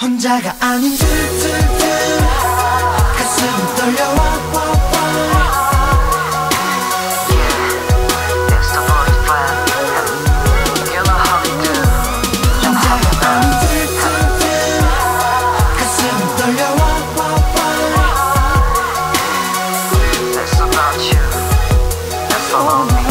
혼자가 아닌 듯듯 가슴 떨려와 Follow.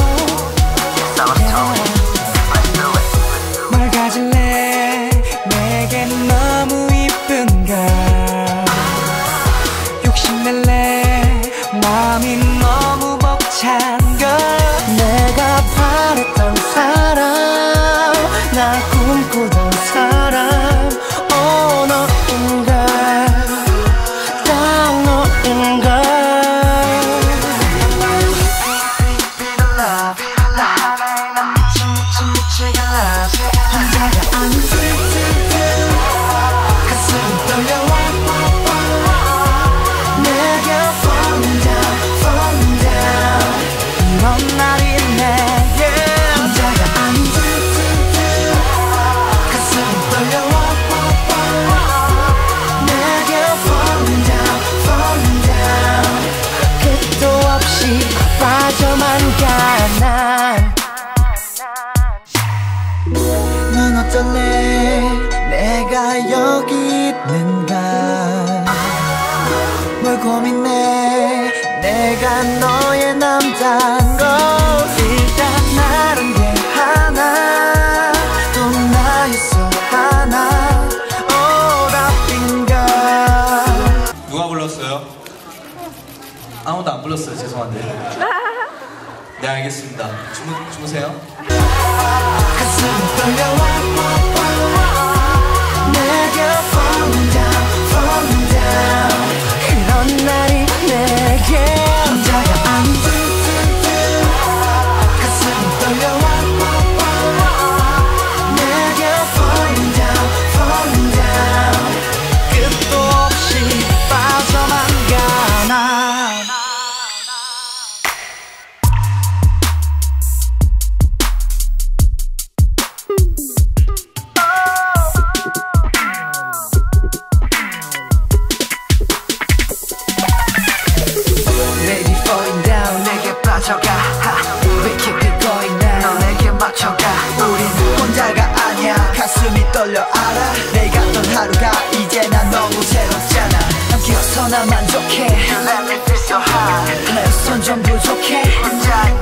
내가 너의 남자인 걸 일단 나란 게 하나 또 나의 소 하나. 오라핑가 누가 불렀어요? 아무도 안 불렀어요. 죄송한데. 네 알겠습니다. 주무, 주무세요. 난 만족해 You let me feel so high 내 손좀 부족해 혼자인